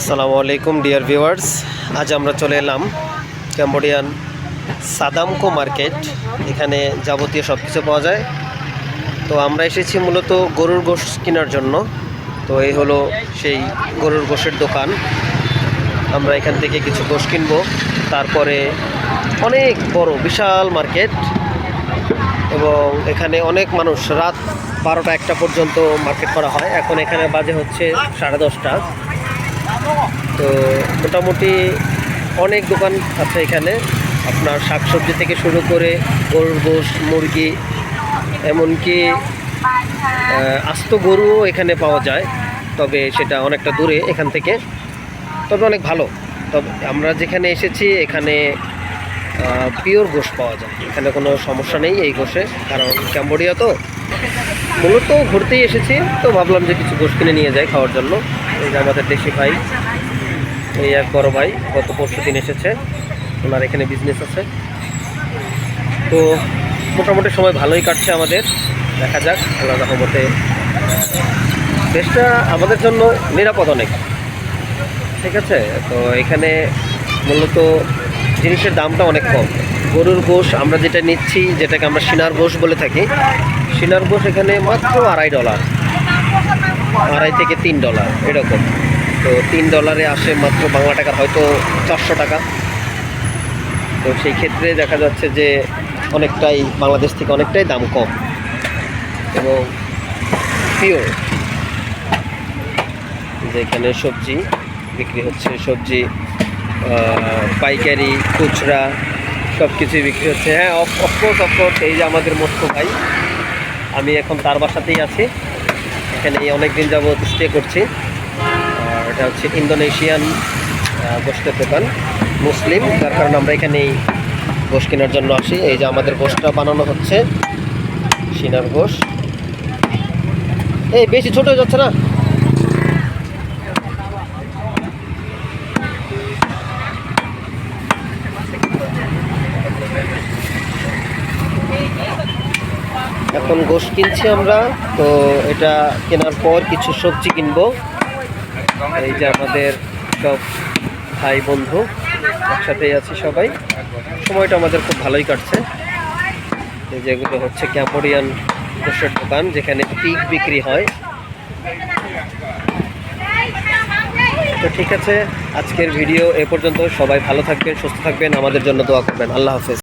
আসসালামু আলাইকুম, dear viewers. আজ আমরা চলে এলাম ক্যাম্বোডিয়ান সাদামকো মার্কেট। এখানে যাবতীয় সব কিছু পাওয়া যায়। তো আমরা এসেছি মূলত গরুর গোশ কেনার জন্য। তো এই হলো সেই গরুর গোশের দোকান। আমরা এখান থেকে কিছু গোশ কিনবো। তারপরে অনেক বড়, বিশাল মার্কেট। এবং এখানে অনেক মানুষ রাত বারোটা একটা পর্যন্ত মার্কেট করা হয়। এখন এখানে বাজে হচ্ছে সাড়ে দশটা। তো মোটামুটি অনেক দোকান আছে এখানে। আপনার শাকসবজি থেকে শুরু করে গরুর গোশ, মুরগি, এমনকি আস্ত গরুও এখানে পাওয়া যায়। তবে সেটা অনেকটা দূরে এখান থেকে। তবে অনেক ভালো। তবে আমরা যেখানে এসেছি, এখানে পিওর গোশ পাওয়া যায়। এখানে কোনো সমস্যা নেই এই গোশে। কারণ ক্যাম্বোডিয়া তো। মূলত ঘুরতেই এসেছি, তো ভাবলাম যে কিছু গোশ কিনে নিয়ে যাই খাওয়ার জন্য। এই যে আমাদের দেশি ভাই, এই এক বড় ভাই গত পরশু দিন এসেছে। ওনার এখানে বিজনেস আছে। তো মোটামুটি সময় ভালোই কাটছে আমাদের। দেখা যাক আল্লাহ রহমতে দেশটা আমাদের জন্য নিরাপদ অনেক। ঠিক আছে? তো এখানে মূলত জিনিসের দামটা অনেক কম। গরুর গোশ আমরা যেটা নিচ্ছি, যেটাকে আমরা সিনার গোশ বলে থাকি সিনার গোশ এখানে মাত্র আড়াই ডলার। আড়াই থেকে তিন ডলার, এরকম। তো তিন ডলারে আসে মাত্র বাংলা টাকার হয়তো চারশো টাকা। তো সেই ক্ষেত্রে দেখা যাচ্ছে যে অনেকটাই বাংলাদেশ থেকে অনেকটাই দাম কম। এবং পিওর যে এখানে সবজি বিক্রি হচ্ছে, সবজি পাইকারি, খুচরা সব কিছুই বিক্রি হচ্ছে। হ্যাঁ অফকোর্স অফকোর্স এই যে আমাদের মোস্কো ভাই আমি এখন তার বাসাতেই আছি। এখানে অনেক দিন যাবত স্টে করছি। আর এটা হচ্ছে ইন্দোনেশিয়ান গোষ্ঠের দোকান, মুসলিম। যার কারণে আমরা এখানেই গোশ কেনার জন্য আসি। এই যে আমাদের গোশটা বানানো হচ্ছে, সিনার গোশ। এই বেশি ছোট হয়ে যাচ্ছে না? এখন গোশ কিনছি আমরা। তো এটা কেনার পর কিছু সবজি কিনবো। এই যে আমাদের সব ভাই বন্ধু, একসাথেই আছি সবাই। সময়টা আমাদের খুব ভালোই কাটছে। এই যেগুলো হচ্ছে ক্যাম্বোডিয়ান গোশের দোকান, যেখানে পিক বিক্রি হয়। তো ঠিক আছে, আজকের ভিডিও এ পর্যন্ত। সবাই ভালো থাকবেন, সুস্থ থাকবেন। আমাদের জন্য দোয়া করবেন। আল্লাহ হাফেজ।